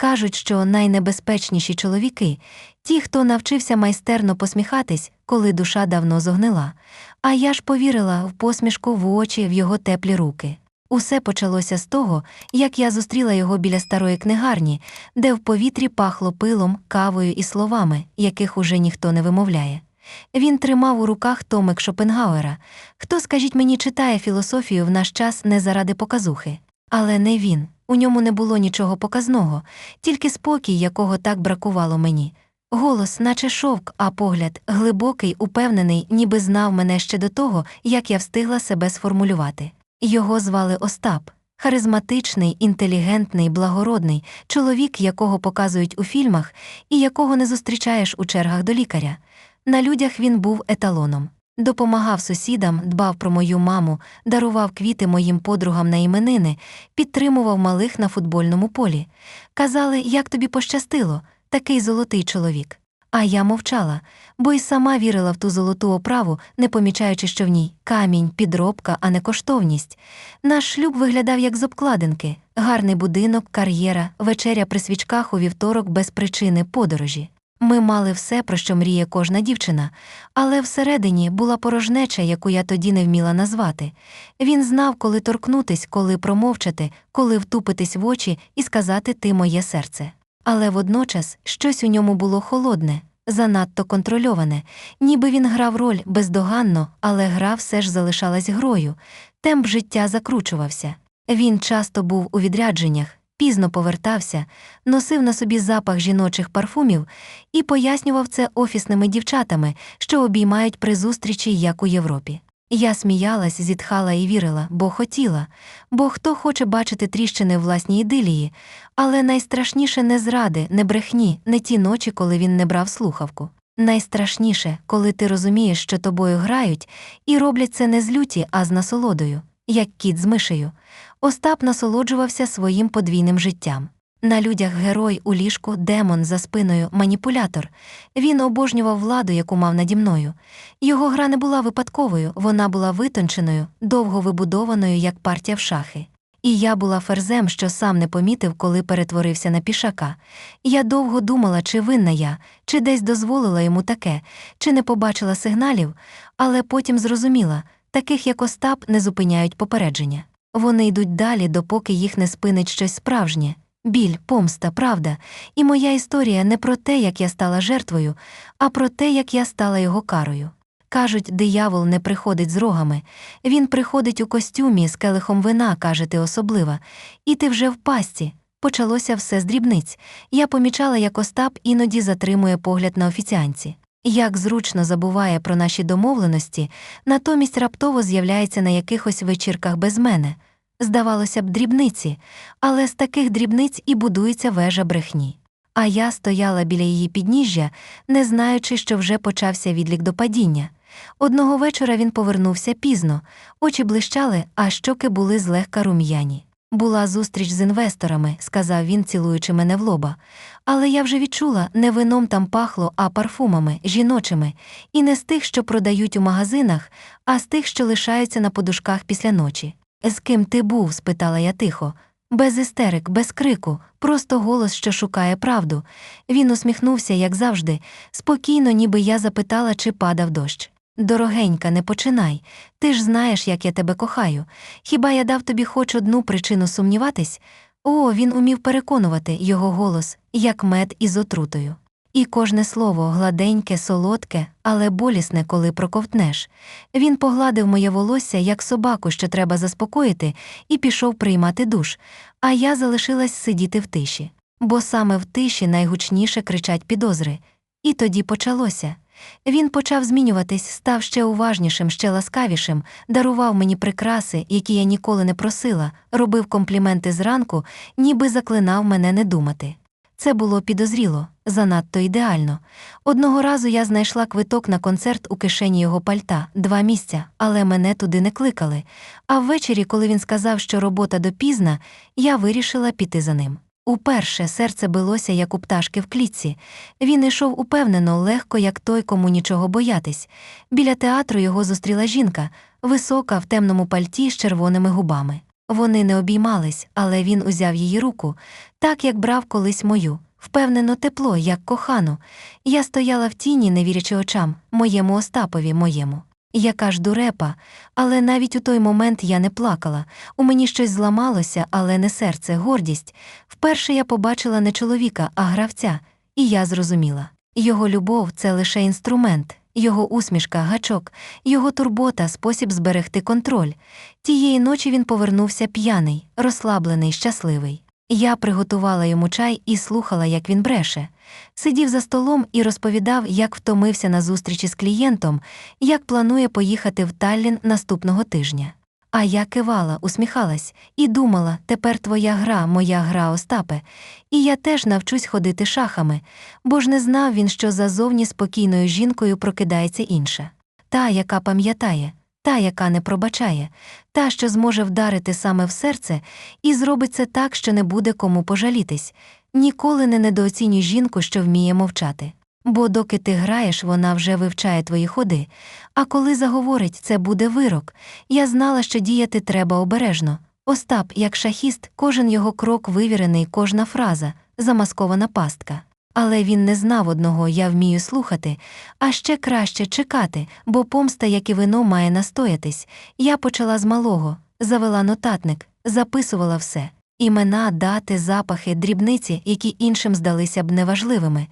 Кажуть, що найнебезпечніші чоловіки ті, хто навчився майстерно посміхатись, коли душа давно зогнила. А я ж повірила в посмішку в очі, в його теплі руки. Усе почалося з того, як я зустріла його біля старої книгарні, де в повітрі пахло пилом, кавою і словами, яких уже ніхто не вимовляє. Він тримав у руках томик Шопенгауера. Хто, скажіть мені, читає філософію в наш час не заради показухи? Але не він. У ньому не було нічого показного, тільки спокій, якого так бракувало мені. Голос, наче шовк, а погляд глибокий, упевнений, ніби знав мене ще до того, як я встигла себе сформулювати. Його звали Остап. Харизматичний, інтелігентний, благородний, чоловік, якого показують у фільмах і якого не зустрічаєш у чергах до лікаря. На людях він був еталоном. Допомагав сусідам, дбав про мою маму, дарував квіти моїм подругам на іменини, підтримував малих на футбольному полі. Казали, як тобі пощастило, такий золотий чоловік. А я мовчала, бо й сама вірила в ту золоту оправу, не помічаючи, що в ній камінь, підробка, а не коштовність. Наш шлюб виглядав як з обкладинки, гарний будинок, кар'єра, вечеря при свічках у вівторок без причини подорожі. Ми мали все, про що мріє кожна дівчина, але всередині була порожнеча, яку я тоді не вміла назвати. Він знав, коли торкнутись, коли промовчати, коли втупитись в очі і сказати Ти моє серце. Але водночас щось у ньому було холодне, занадто контрольоване, ніби він грав роль бездоганно, але гра все ж залишалась грою, темп життя закручувався. Він часто був у відрядженнях, пізно повертався, носив на собі запах жіночих парфумів і пояснював це офісними дівчатами, що обіймають при зустрічі, як у Європі. Я сміялась, зітхала і вірила, бо хотіла, бо хто хоче бачити тріщини в власній ідилії, але найстрашніше не зради, не брехні, не ті ночі, коли він не брав слухавку. Найстрашніше, коли ти розумієш, що тобою грають, і роблять це не з люті, а з насолодою, як кіт з мишею. Остап насолоджувався своїм подвійним життям. На людях герой у ліжку, демон за спиною, маніпулятор. Він обожнював владу, яку мав наді мною. Його гра не була випадковою, вона була витонченою, довго вибудованою, як партія в шахи. І я була ферзем, що сам не помітив, коли перетворився на пішака. Я довго думала, чи винна я, чи десь дозволила йому таке, чи не побачила сигналів, але потім зрозуміла таких, як Остап, не зупиняють попередження. Вони йдуть далі, допоки їх не спинить щось справжнє. Біль, помста, правда, і моя історія не про те, як я стала жертвою, а про те, як я стала його карою. Кажуть, диявол не приходить з рогами, він приходить у костюмі з келихом вина, каже ти особлива, і ти вже в пастці. Почалося все з дрібниць. Я помічала, як Остап іноді затримує погляд на офіціанці. Як зручно забуває про наші домовленості, натомість раптово з'являється на якихось вечірках без мене. Здавалося б, дрібниці, але з таких дрібниць і будується вежа брехні. А я стояла біля її підніжжя, не знаючи, що вже почався відлік до падіння. Одного вечора він повернувся пізно, очі блищали, а щоки були злегка рум'яні. Була зустріч з інвесторами, сказав він, цілуючи мене в лоба. Але я вже відчула, не вином там пахло, а парфумами, жіночими, і не з тих, що продають у магазинах, а з тих, що лишаються на подушках після ночі. З ким ти був? спитала я тихо. Без істерик, без крику, просто голос, що шукає правду. Він усміхнувся, як завжди, спокійно, ніби я запитала, чи падав дощ. Дорогенька, не починай. Ти ж знаєш, як я тебе кохаю. Хіба я дав тобі хоч одну причину сумніватись? О, він умів переконувати його голос, як мед із отрутою. І кожне слово гладеньке, солодке, але болісне, коли проковтнеш. Він погладив моє волосся, як собаку, що треба заспокоїти, і пішов приймати душ, а я залишилась сидіти в тиші. Бо саме в тиші найгучніше кричать підозри. І тоді почалося. Він почав змінюватись, став ще уважнішим, ще ласкавішим, дарував мені прикраси, які я ніколи не просила, робив компліменти зранку, ніби заклинав мене не думати. Це було підозріло, занадто ідеально. Одного разу я знайшла квиток на концерт у кишені його пальта, два місця, але мене туди не кликали. А ввечері, коли він сказав, що робота допізна, я вирішила піти за ним. Уперше серце билося, як у пташки в клітці. Він йшов упевнено, легко, як той, кому нічого боятись. Біля театру його зустріла жінка, висока, в темному пальті з червоними губами. Вони не обіймались, але він узяв її руку, так як брав колись мою, впевнено тепло, як кохану. Я стояла в тіні, не вірячи очам, моєму Остапові, моєму. Яка ж дурепа, але навіть у той момент я не плакала. У мені щось зламалося, але не серце, гордість. Вперше я побачила не чоловіка, а гравця, і я зрозуміла. Його любов це лише інструмент, його усмішка, гачок, його турбота, спосіб зберегти контроль. Тієї ночі він повернувся п'яний, розслаблений, щасливий. Я приготувала йому чай і слухала, як він бреше. Сидів за столом і розповідав, як втомився на зустрічі з клієнтом, як планує поїхати в Таллін наступного тижня. А я кивала, усміхалась і думала, тепер твоя гра, моя гра, Остапе, і я теж навчусь ходити шахами, бо ж не знав він, що зазовні спокійною жінкою прокидається інша. Та, яка пам'ятає, та, яка не пробачає, та, що зможе вдарити саме в серце, і зробить це так, що не буде кому пожалітись. Ніколи не недооцінюй жінку, що вміє мовчати. Бо доки ти граєш, вона вже вивчає твої ходи. А коли заговорить, це буде вирок. Я знала, що діяти треба обережно. Остап, як шахіст, кожен його крок вивірений, кожна фраза, замаскована пастка. Але він не знав одного я вмію слухати, а ще краще чекати, бо помста, як і вино, має настоятись. Я почала з малого, завела нотатник, записувала все. Імена, дати, запахи, дрібниці, які іншим здалися б неважливими.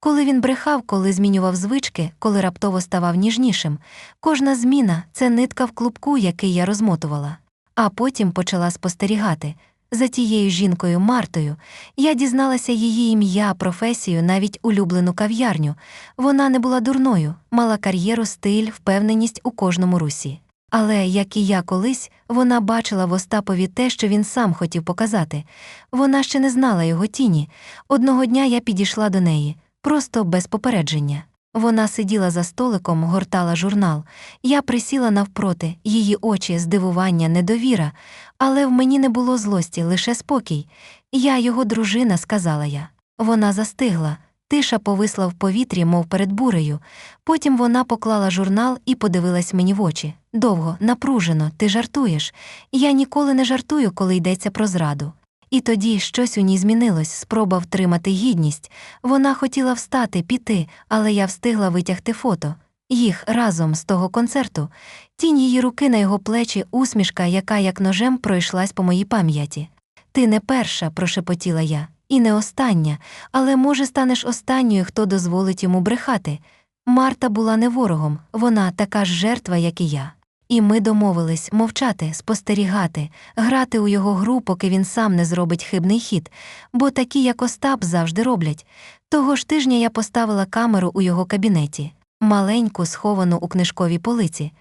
Коли він брехав, коли змінював звички, коли раптово ставав ніжнішим, кожна зміна це нитка в клубку, який я розмотувала. А потім почала спостерігати. За тією жінкою Мартою я дізналася її ім'я, професію, навіть улюблену кав'ярню. Вона не була дурною, мала кар'єру, стиль, впевненість у кожному русі. Але, як і я колись, вона бачила в Остапові те, що він сам хотів показати. Вона ще не знала його тіні. Одного дня я підійшла до неї, просто без попередження. Вона сиділа за столиком, гортала журнал. Я присіла навпроти, її очі, здивування, недовіра, але в мені не було злості, лише спокій. Я його дружина, сказала я. Вона застигла. Тиша повисла в повітрі, мов перед бурею. Потім вона поклала журнал і подивилась мені в очі. Довго, напружено, ти жартуєш. Я ніколи не жартую, коли йдеться про зраду. І тоді щось у ній змінилось, спроба втримати гідність. Вона хотіла встати, піти, але я встигла витягти фото. Їх разом з того концерту. Тінь її руки на його плечі, усмішка, яка як ножем пройшлась по моїй пам'яті. Ти не перша, прошепотіла я, і не остання, але, може, станеш останньою, хто дозволить йому брехати. Марта була не ворогом, вона така ж жертва, як і я. І ми домовились мовчати, спостерігати, грати у його гру, поки він сам не зробить хибний хід, бо такі, як Остап, завжди роблять. Того ж тижня я поставила камеру у його кабінеті, маленьку, сховану у книжковій полиці.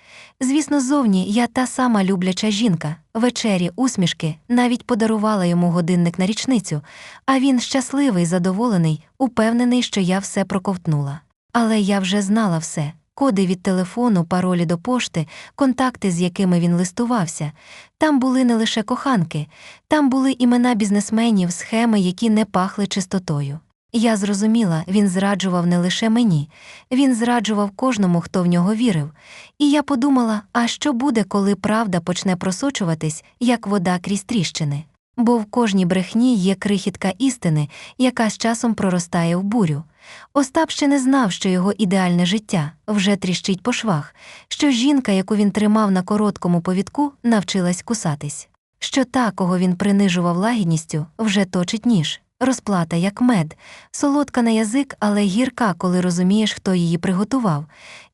Звісно, зовні я та сама любляча жінка, вечері, усмішки, навіть подарувала йому годинник на річницю, а він щасливий, задоволений, упевнений, що я все проковтнула. Але я вже знала все. Коди від телефону, паролі до пошти, контакти, з якими він листувався. Там були не лише коханки, там були імена бізнесменів, схеми, які не пахли чистотою. Я зрозуміла, він зраджував не лише мені, він зраджував кожному, хто в нього вірив. І я подумала, а що буде, коли правда почне просочуватись, як вода крізь тріщини? Бо в кожній брехні є крихітка істини, яка з часом проростає в бурю. Остап ще не знав, що його ідеальне життя вже тріщить по швах, що жінка, яку він тримав на короткому повідку, навчилась кусатись, що та, кого він принижував лагідністю, вже точить ніж, розплата, як мед, солодка на язик, але гірка, коли розумієш, хто її приготував.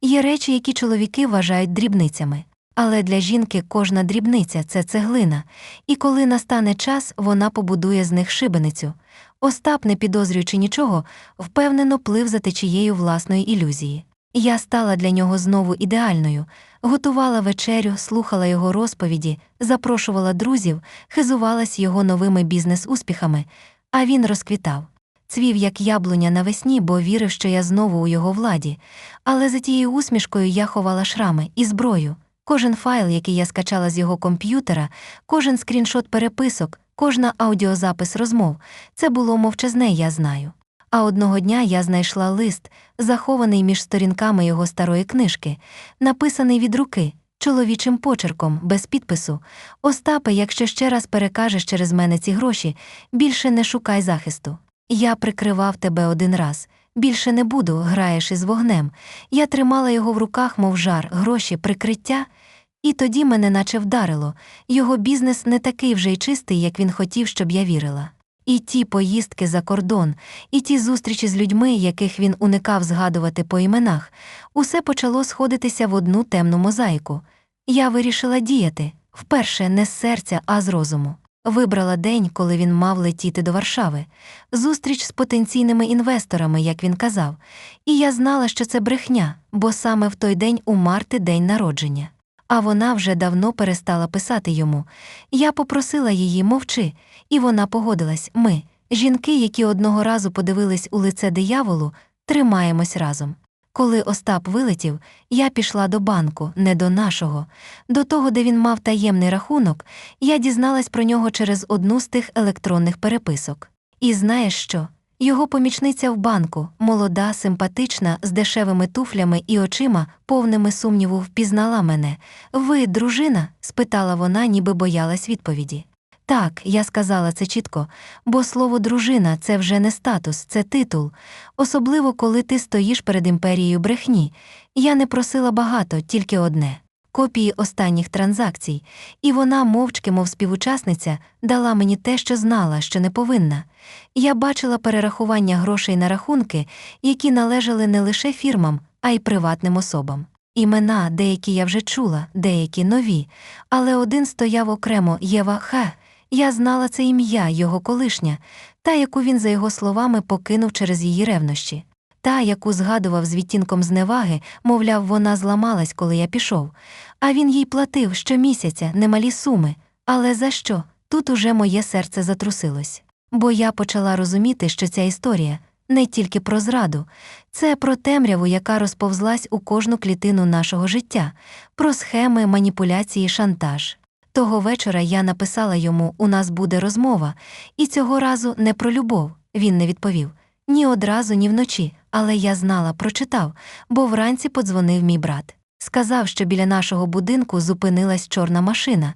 Є речі, які чоловіки вважають дрібницями. Але для жінки кожна дрібниця це цеглина, і коли настане час, вона побудує з них шибеницю. Остап, не підозрюючи нічого, впевнено плив за течією власної ілюзії. Я стала для нього знову ідеальною, готувала вечерю, слухала його розповіді, запрошувала друзів, хизувалась його новими бізнес-успіхами, а він розквітав. Цвів, як яблуня навесні, бо вірив, що я знову у його владі. Але за тією усмішкою я ховала шрами і зброю. Кожен файл, який я скачала з його комп'ютера, кожен скріншот переписок, кожна аудіозапис розмов це було мовчазне, я знаю. А одного дня я знайшла лист, захований між сторінками його старої книжки, написаний від руки, чоловічим почерком, без підпису. Остапе, якщо ще раз перекажеш через мене ці гроші, більше не шукай захисту. Я прикривав тебе один раз. Більше не буду, граєш із вогнем. Я тримала його в руках, мов жар, гроші, прикриття. І тоді мене наче вдарило. Його бізнес не такий вже й чистий, як він хотів, щоб я вірила. І ті поїздки за кордон, і ті зустрічі з людьми, яких він уникав згадувати по іменах, усе почало сходитися в одну темну мозаїку. Я вирішила діяти вперше не з серця, а з розуму. Вибрала день, коли він мав летіти до Варшави, зустріч з потенційними інвесторами, як він казав, і я знала, що це брехня, бо саме в той день у Марти день народження. А вона вже давно перестала писати йому. Я попросила її мовчи, і вона погодилась. Ми, жінки, які одного разу подивились у лице дияволу, тримаємось разом. Коли Остап вилетів, я пішла до банку, не до нашого. До того, де він мав таємний рахунок, я дізналась про нього через одну з тих електронних переписок. І знаєш що? Його помічниця в банку, молода, симпатична, з дешевими туфлями і очима, повними сумніву, впізнала мене. Ви, дружина? спитала вона, ніби боялась відповіді. Так, я сказала це чітко, бо слово дружина це вже не статус, це титул, особливо коли ти стоїш перед імперією брехні. Я не просила багато, тільки одне копії останніх транзакцій, і вона, мовчки, мов співучасниця, дала мені те, що знала, що не повинна. Я бачила перерахування грошей на рахунки, які належали не лише фірмам, а й приватним особам. Імена, деякі я вже чула, деякі нові, але один стояв окремо Єва Х. Я знала це ім'я, його колишня, та, яку він, за його словами, покинув через її ревнощі. Та, яку згадував з відтінком зневаги, мовляв, вона зламалась, коли я пішов. А він їй платив щомісяця немалі суми. Але за що? Тут уже моє серце затрусилось. Бо я почала розуміти, що ця історія не тільки про зраду, це про темряву, яка розповзлась у кожну клітину нашого життя, про схеми, маніпуляції, шантаж. Того вечора я написала йому У нас буде розмова, і цього разу не про любов. Він не відповів ні одразу, ні вночі, але я знала, прочитав, бо вранці подзвонив мій брат. Сказав, що біля нашого будинку зупинилась чорна машина,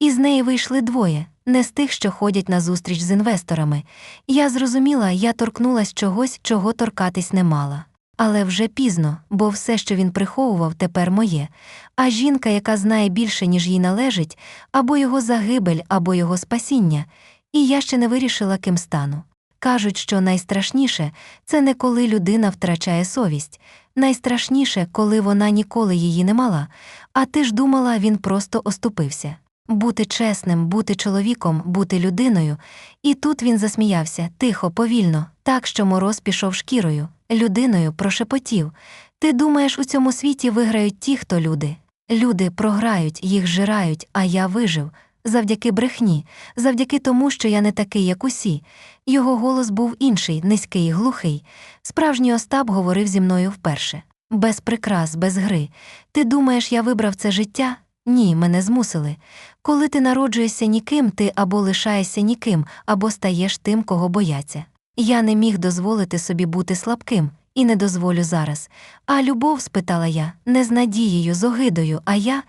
і з неї вийшли двоє, не з тих, що ходять на зустріч з інвесторами. Я зрозуміла, я торкнулась чогось, чого торкатись не мала. Але вже пізно, бо все, що він приховував, тепер моє. А жінка, яка знає більше, ніж їй належить, або його загибель, або його спасіння, і я ще не вирішила, ким стану. Кажуть, що найстрашніше це не коли людина втрачає совість, найстрашніше, коли вона ніколи її не мала, а ти ж думала, він просто оступився. Бути чесним, бути чоловіком, бути людиною. І тут він засміявся, тихо, повільно, так, що мороз пішов шкірою, людиною прошепотів. Ти думаєш, у цьому світі виграють ті, хто люди. Люди програють, їх жирають, а я вижив. Завдяки брехні, завдяки тому, що я не такий, як усі. Його голос був інший, низький, глухий. Справжній Остап говорив зі мною вперше. Без прикрас, без гри. Ти думаєш, я вибрав це життя? Ні, мене змусили. Коли ти народжуєшся ніким, ти або лишаєшся ніким, або стаєш тим, кого бояться. Я не міг дозволити собі бути слабким, і не дозволю зараз. А любов, спитала я, не з надією, з огидою, а я.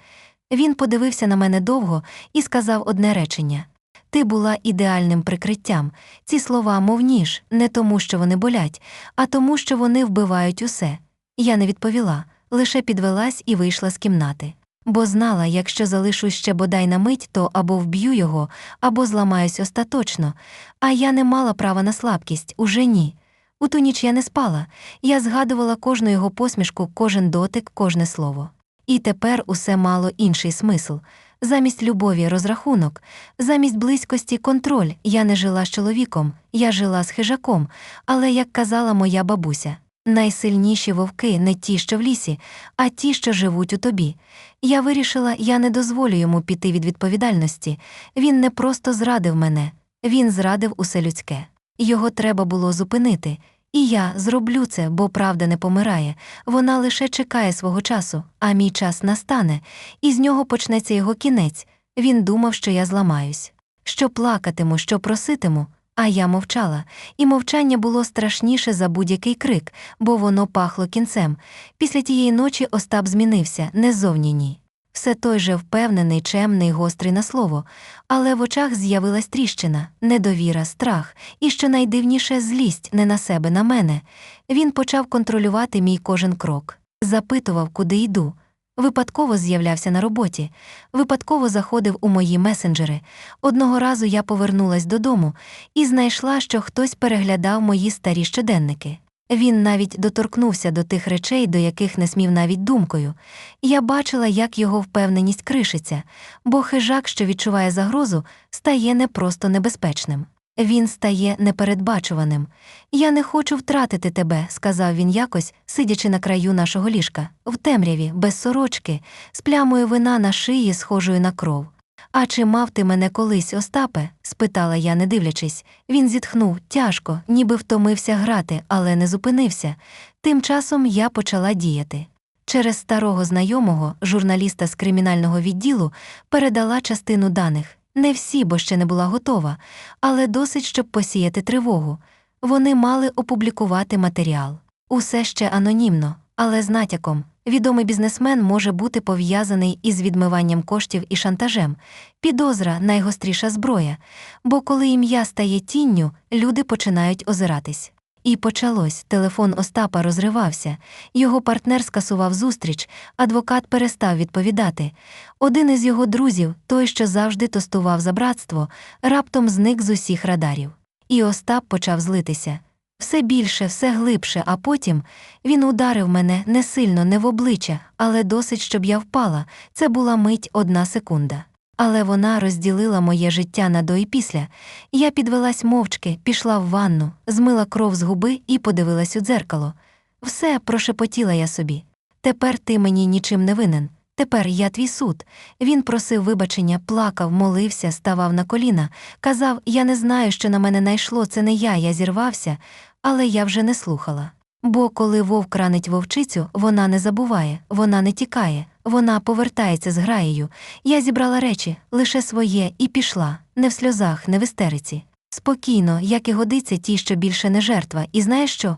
Він подивився на мене довго і сказав одне речення Ти була ідеальним прикриттям. Ці слова, мов ніж, не тому, що вони болять, а тому, що вони вбивають усе. Я не відповіла, лише підвелась і вийшла з кімнати. Бо знала, якщо залишусь ще бодай на мить, то або вб'ю його, або зламаюсь остаточно, а я не мала права на слабкість, уже ні. У ту ніч я не спала, я згадувала кожну його посмішку, кожен дотик, кожне слово. І тепер усе мало інший смисл. Замість любові розрахунок, замість близькості контроль. Я не жила з чоловіком, я жила з хижаком, але, як казала моя бабуся, найсильніші вовки не ті, що в лісі, а ті, що живуть у тобі. Я вирішила, я не дозволю йому піти від відповідальності. Він не просто зрадив мене, він зрадив усе людське. Його треба було зупинити. І я зроблю це, бо правда не помирає. Вона лише чекає свого часу, а мій час настане, і з нього почнеться його кінець. Він думав, що я зламаюсь, що плакатиму, що проситиму. А я мовчала, і мовчання було страшніше за будь-який крик, бо воно пахло кінцем. Після тієї ночі Остап змінився, не зовні ні. Все той же впевнений, чемний, гострий на слово, але в очах з'явилась тріщина, недовіра, страх і, що найдивніше, злість не на себе, на мене. Він почав контролювати мій кожен крок, запитував, куди йду. Випадково з'являвся на роботі, випадково заходив у мої месенджери. Одного разу я повернулась додому і знайшла, що хтось переглядав мої старі щоденники. Він навіть доторкнувся до тих речей, до яких не смів навіть думкою. Я бачила, як його впевненість кришиться, бо хижак, що відчуває загрозу, стає не просто небезпечним. Він стає непередбачуваним. Я не хочу втратити тебе, сказав він якось, сидячи на краю нашого ліжка, в темряві, без сорочки, з плямою вина на шиї, схожою на кров. А чи мав ти мене колись, Остапе? спитала я, не дивлячись. Він зітхнув тяжко, ніби втомився грати, але не зупинився. Тим часом я почала діяти. Через старого знайомого, журналіста з кримінального відділу, передала частину даних. Не всі, бо ще не була готова, але досить, щоб посіяти тривогу. Вони мали опублікувати матеріал. Усе ще анонімно, але з натяком. Відомий бізнесмен може бути пов'язаний із відмиванням коштів і шантажем. Підозра найгостріша зброя, бо коли ім'я стає тінню, люди починають озиратись. І почалось. Телефон Остапа розривався. Його партнер скасував зустріч, адвокат перестав відповідати. Один із його друзів, той, що завжди тостував за братство, раптом зник з усіх радарів. І Остап почав злитися. Все більше, все глибше, а потім він ударив мене не сильно, не в обличчя, але досить, щоб я впала. Це була мить одна секунда. Але вона розділила моє життя на до і після. Я підвелась мовчки, пішла в ванну, змила кров з губи і подивилась у дзеркало. Все прошепотіла я собі. Тепер ти мені нічим не винен. Тепер я твій суд. Він просив вибачення, плакав, молився, ставав на коліна, казав: Я не знаю, що на мене найшло, це не я, я зірвався, але я вже не слухала. Бо коли вовк ранить вовчицю, вона не забуває, вона не тікає, вона повертається з граєю. Я зібрала речі, лише своє, і пішла, не в сльозах, не в істериці. Спокійно, як і годиться ті, що більше не жертва, і знаєш що?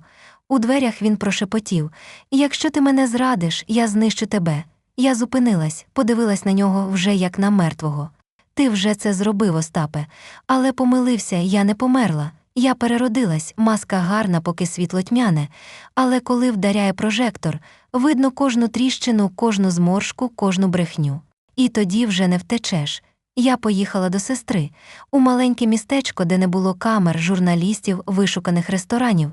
У дверях він прошепотів Якщо ти мене зрадиш, я знищу тебе. Я зупинилась, подивилась на нього вже як на мертвого. Ти вже це зробив, Остапе, але помилився, я не померла. Я переродилась, маска гарна, поки світло тьмяне, але коли вдаряє прожектор, видно кожну тріщину, кожну зморшку, кожну брехню. І тоді вже не втечеш. Я поїхала до сестри у маленьке містечко, де не було камер, журналістів, вишуканих ресторанів.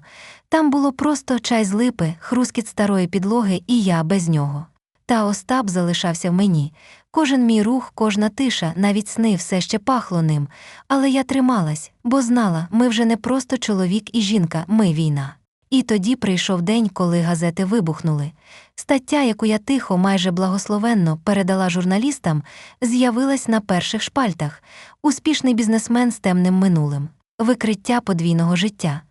Там було просто чай з липи, хрускіт старої підлоги, і я без нього. Та Остап залишався в мені. Кожен мій рух, кожна тиша, навіть сни все ще пахло ним. Але я трималась, бо знала, ми вже не просто чоловік і жінка, ми війна. І тоді прийшов день, коли газети вибухнули. Стаття, яку я тихо, майже благословенно передала журналістам, з'явилась на перших шпальтах успішний бізнесмен з темним минулим, викриття подвійного життя.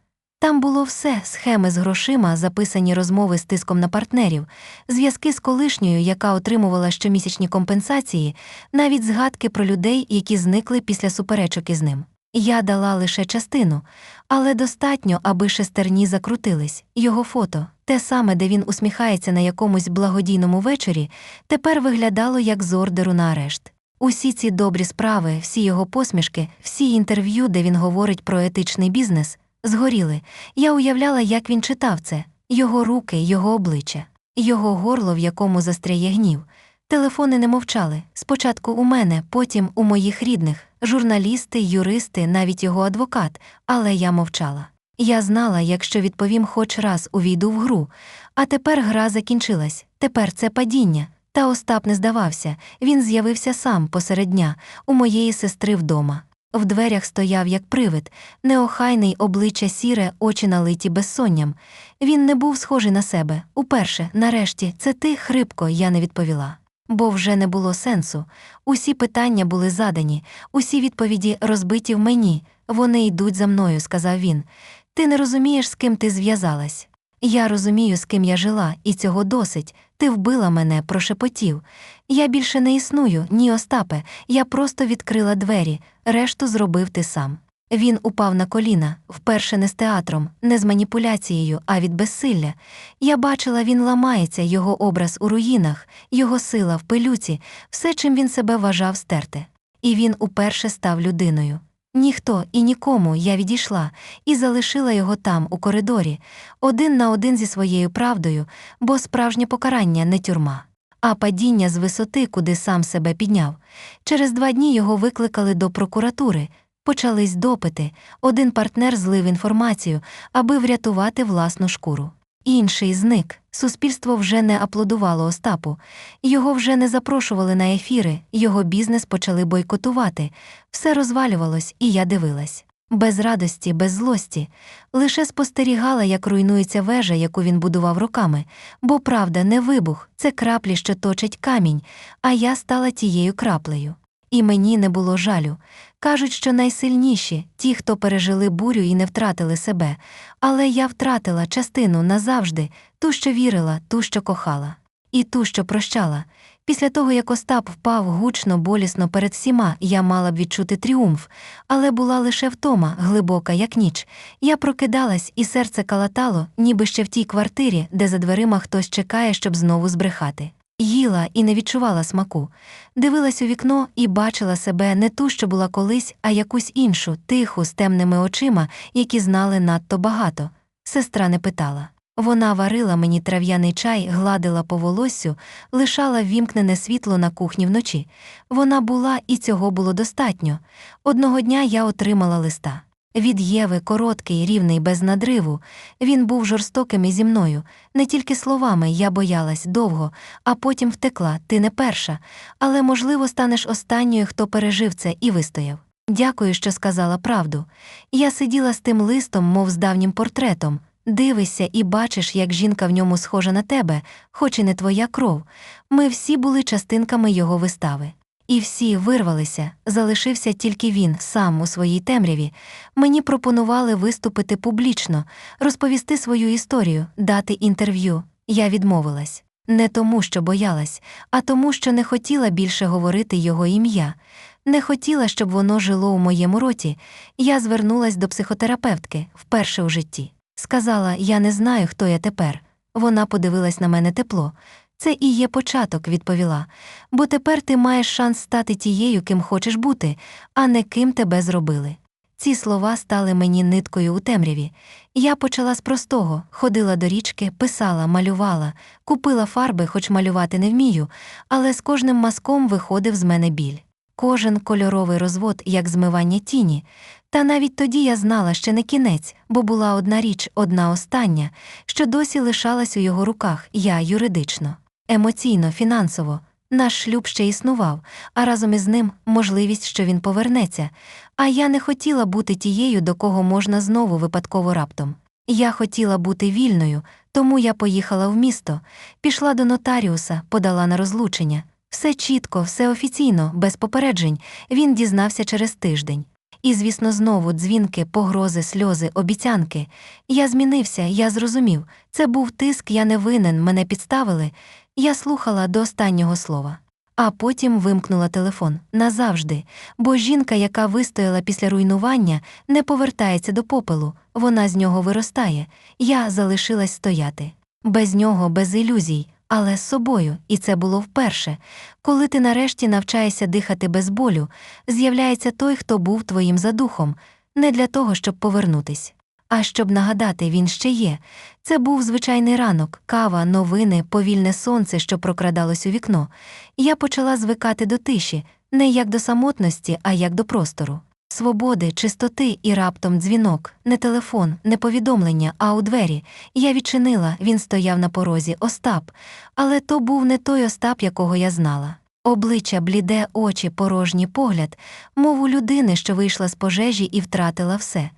Там було все схеми з грошима, записані розмови з тиском на партнерів, зв'язки з колишньою, яка отримувала щомісячні компенсації, навіть згадки про людей, які зникли після суперечок із ним. Я дала лише частину, але достатньо, аби шестерні закрутились. Його фото, те саме, де він усміхається на якомусь благодійному вечорі, тепер виглядало як з ордеру на арешт. Усі ці добрі справи, всі його посмішки, всі інтерв'ю, де він говорить про етичний бізнес, згоріли. Я уявляла, як він читав це, його руки, його обличчя, його горло, в якому застряє гнів. Телефони не мовчали. Спочатку у мене, потім у моїх рідних, журналісти, юристи, навіть його адвокат, але я мовчала. Я знала, якщо відповім хоч раз увійду в гру. А тепер гра закінчилась, тепер це падіння. Та Остап не здавався, він з'явився сам посеред дня, у моєї сестри вдома. В дверях стояв як привид, неохайний обличчя сіре, очі налиті безсонням. Він не був схожий на себе. Уперше, нарешті, це ти, хрипко, я не відповіла. Бо вже не було сенсу. Усі питання були задані, усі відповіді розбиті в мені. Вони йдуть за мною, сказав він. Ти не розумієш, з ким ти зв'язалась. Я розумію, з ким я жила, і цього досить. Ти вбила мене, прошепотів. Я більше не існую, ні, Остапе, я просто відкрила двері, решту зробив ти сам. Він упав на коліна, вперше не з театром, не з маніпуляцією, а від безсилля. Я бачила, він ламається, його образ у руїнах, його сила в пилюці, все, чим він себе вважав стерте. І він уперше став людиною. Ніхто і нікому я відійшла і залишила його там, у коридорі, один на один зі своєю правдою, бо справжнє покарання не тюрма, а падіння з висоти, куди сам себе підняв. Через два дні його викликали до прокуратури. Почались допити. Один партнер злив інформацію, аби врятувати власну шкуру. Інший зник. Суспільство вже не аплодувало Остапу. Його вже не запрошували на ефіри, його бізнес почали бойкотувати. Все розвалювалось, і я дивилась. Без радості, без злості. Лише спостерігала, як руйнується вежа, яку він будував роками. Бо правда, не вибух, це краплі, що точать камінь, а я стала тією краплею. І мені не було жалю. Кажуть, що найсильніші ті, хто пережили бурю і не втратили себе. Але я втратила частину назавжди, ту, що вірила, ту, що кохала, і ту, що прощала. Після того, як Остап впав гучно, болісно перед всіма, я мала б відчути тріумф, але була лише втома, глибока, як ніч. Я прокидалась, і серце калатало, ніби ще в тій квартирі, де за дверима хтось чекає, щоб знову збрехати. Їла і не відчувала смаку. Дивилась у вікно і бачила себе не ту, що була колись, а якусь іншу, тиху, з темними очима, які знали надто багато. Сестра не питала. Вона варила мені трав'яний чай, гладила по волоссю, лишала вімкнене світло на кухні вночі. Вона була, і цього було достатньо. Одного дня я отримала листа. Від Єви короткий, рівний, без надриву. Він був жорстоким і зі мною. Не тільки словами я боялась довго, а потім втекла, ти не перша. Але, можливо, станеш останньою, хто пережив це і вистояв. Дякую, що сказала правду. Я сиділа з тим листом, мов з давнім портретом. Дивишся і бачиш, як жінка в ньому схожа на тебе, хоч і не твоя кров. Ми всі були частинками його вистави. І всі вирвалися, залишився тільки він сам у своїй темряві. Мені пропонували виступити публічно, розповісти свою історію, дати інтерв'ю. Я відмовилась. Не тому, що боялась, а тому, що не хотіла більше говорити його ім'я. Не хотіла, щоб воно жило у моєму роті. Я звернулась до психотерапевтки вперше у житті. Сказала, я не знаю, хто я тепер. Вона подивилась на мене тепло. Це і є початок, відповіла. Бо тепер ти маєш шанс стати тією, ким хочеш бути, а не ким тебе зробили. Ці слова стали мені ниткою у темряві. Я почала з простого, ходила до річки, писала, малювала, купила фарби, хоч малювати не вмію, але з кожним мазком виходив з мене біль. Кожен кольоровий розвод, як змивання тіні. Та навіть тоді я знала ще не кінець, бо була одна річ, одна остання, що досі лишалась у його руках, я юридично, емоційно, фінансово. Наш шлюб ще існував, а разом із ним можливість, що він повернеться. А я не хотіла бути тією, до кого можна знову випадково раптом. Я хотіла бути вільною, тому я поїхала в місто, пішла до нотаріуса, подала на розлучення. Все чітко, все офіційно, без попереджень. Він дізнався через тиждень. І, звісно, знову дзвінки, погрози, сльози, обіцянки. Я змінився, я зрозумів. Це був тиск, я не винен, мене підставили. Я слухала до останнього слова. А потім вимкнула телефон назавжди, бо жінка, яка вистояла після руйнування, не повертається до попелу, вона з нього виростає. Я залишилась стояти. Без нього, без ілюзій, але з собою, і це було вперше. Коли ти нарешті навчаєшся дихати без болю, з'являється той, хто був твоїм задухом, не для того, щоб повернутись. А щоб нагадати, він ще є. Це був звичайний ранок, кава, новини, повільне сонце, що прокрадалось у вікно. Я почала звикати до тиші, не як до самотності, а як до простору. Свободи, чистоти і раптом дзвінок, не телефон, не повідомлення, а у двері. Я відчинила, він стояв на порозі, Остап. Але то був не той Остап, якого я знала. Обличчя, бліде, очі, порожній погляд, мов у людини, що вийшла з пожежі і втратила все.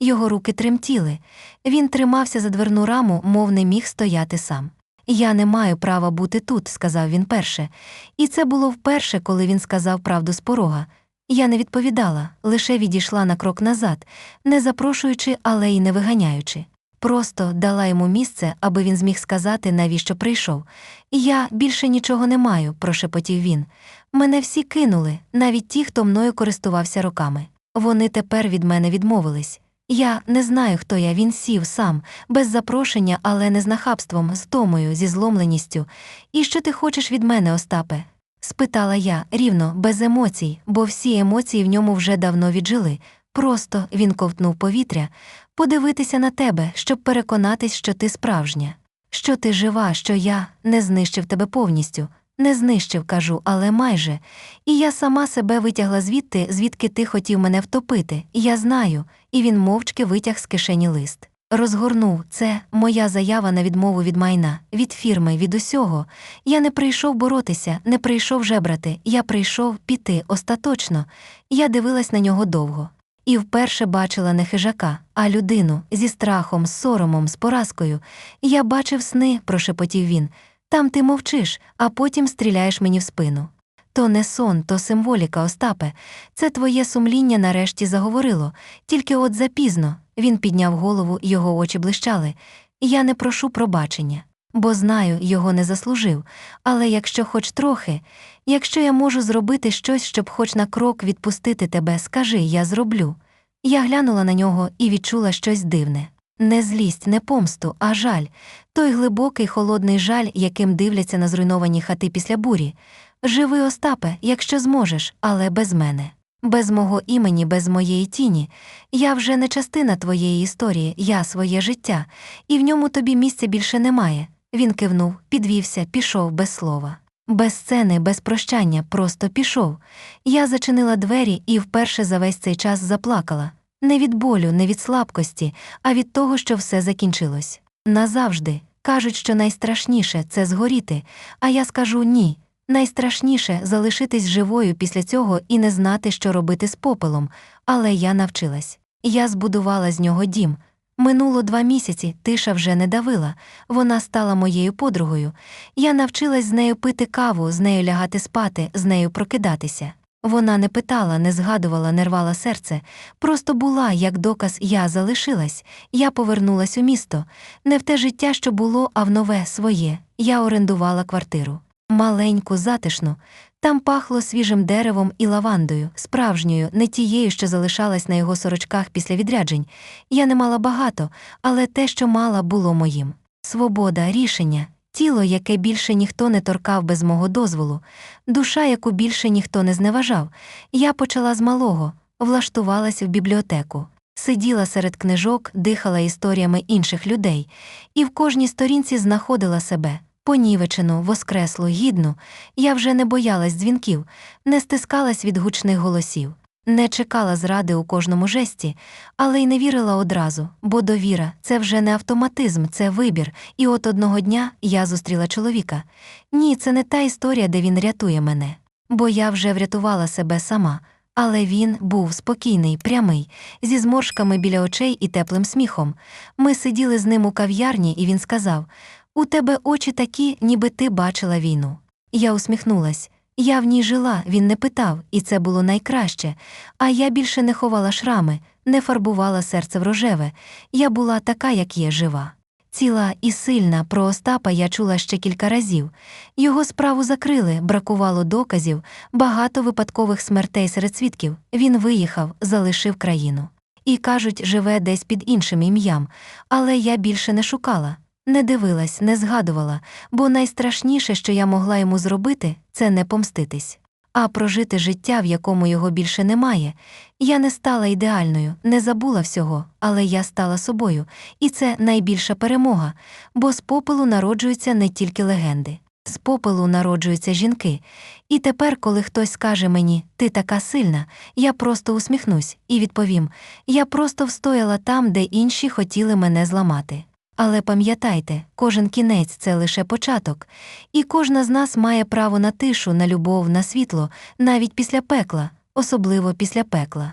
Його руки тремтіли. Він тримався за дверну раму, мов не міг стояти сам. Я не маю права бути тут, сказав він перше. І це було вперше, коли він сказав правду з порога. Я не відповідала, лише відійшла на крок назад, не запрошуючи, але й не виганяючи. Просто дала йому місце, аби він зміг сказати, навіщо прийшов. Я більше нічого не маю, прошепотів він. Мене всі кинули, навіть ті, хто мною користувався роками. Вони тепер від мене відмовились. Я не знаю, хто я. Він сів сам, без запрошення, але не з нахабством, з томою, зі зломленістю. І що ти хочеш від мене, Остапе? Спитала я рівно, без емоцій, бо всі емоції в ньому вже давно віджили. Просто він ковтнув повітря, подивитися на тебе, щоб переконатись, що ти справжня, що ти жива, що я не знищив тебе повністю. Не знищив, кажу, але майже. І я сама себе витягла звідти, звідки ти хотів мене втопити. Я знаю, і він мовчки витяг з кишені лист. Розгорнув це моя заява на відмову від майна, від фірми, від усього. Я не прийшов боротися, не прийшов жебрати, я прийшов піти остаточно. Я дивилась на нього довго. І вперше бачила не хижака, а людину зі страхом, з соромом, з поразкою. Я бачив сни, прошепотів він. Там ти мовчиш, а потім стріляєш мені в спину. То не сон, то символіка, Остапе. Це твоє сумління нарешті заговорило, тільки от запізно. Він підняв голову, його очі блищали. Я не прошу пробачення, бо знаю, його не заслужив. Але якщо хоч трохи, якщо я можу зробити щось, щоб хоч на крок відпустити тебе, скажи, я зроблю. Я глянула на нього і відчула щось дивне. Не злість, не помсту, а жаль, той глибокий холодний жаль, яким дивляться на зруйновані хати після бурі. Живи, Остапе, якщо зможеш, але без мене. Без мого імені, без моєї тіні. Я вже не частина твоєї історії, я своє життя, і в ньому тобі місця більше немає. Він кивнув, підвівся, пішов без слова. Без сцени, без прощання, просто пішов. Я зачинила двері і вперше за весь цей час заплакала. Не від болю, не від слабкості, а від того, що все закінчилось. Назавжди. Кажуть, що найстрашніше це згоріти, а я скажу ні. Найстрашніше залишитись живою після цього і не знати, що робити з попелом, але я навчилась. Я збудувала з нього дім. Минуло два місяці, тиша вже не давила, вона стала моєю подругою. Я навчилась з нею пити каву, з нею лягати спати, з нею прокидатися. Вона не питала, не згадувала, не рвала серце, просто була, як доказ, я залишилась, я повернулась у місто, не в те життя, що було, а в нове своє. Я орендувала квартиру. Маленьку, затишну. Там пахло свіжим деревом і лавандою, справжньою, не тією, що залишалась на його сорочках після відряджень. Я не мала багато, але те, що мала, було моїм. Свобода, рішення, тіло, яке більше ніхто не торкав без мого дозволу, душа, яку більше ніхто не зневажав. Я почала з малого, влаштувалась в бібліотеку. Сиділа серед книжок, дихала історіями інших людей, і в кожній сторінці знаходила себе. Понівечену, воскреслу, гідну, я вже не боялась дзвінків, не стискалась від гучних голосів, не чекала зради у кожному жесті, але й не вірила одразу, бо довіра це вже не автоматизм, це вибір. І от одного дня я зустріла чоловіка. Ні, це не та історія, де він рятує мене, бо я вже врятувала себе сама. Але він був спокійний, прямий, зі зморшками біля очей і теплим сміхом. Ми сиділи з ним у кав'ярні, і він сказав: У тебе очі такі, ніби ти бачила війну. Я усміхнулась. Я в ній жила, він не питав, і це було найкраще. А я більше не ховала шрами, не фарбувала серце в рожеве. Я була така, як є, жива. Ціла і сильна про Остапа я чула ще кілька разів. Його справу закрили, бракувало доказів, багато випадкових смертей серед свідків. Він виїхав, залишив країну. І, кажуть, живе десь під іншим ім'ям, але я більше не шукала, не дивилась, не згадувала, бо найстрашніше, що я могла йому зробити, це не помститись. А прожити життя, в якому його більше немає. Я не стала ідеальною, не забула всього, але я стала собою, і це найбільша перемога, бо з попелу народжуються не тільки легенди. З попелу народжуються жінки. І тепер, коли хтось скаже мені ти така сильна, я просто усміхнусь і відповім я просто встояла там, де інші хотіли мене зламати. Але пам'ятайте, кожен кінець це лише початок, і кожна з нас має право на тишу, на любов, на світло, навіть після пекла, особливо після пекла.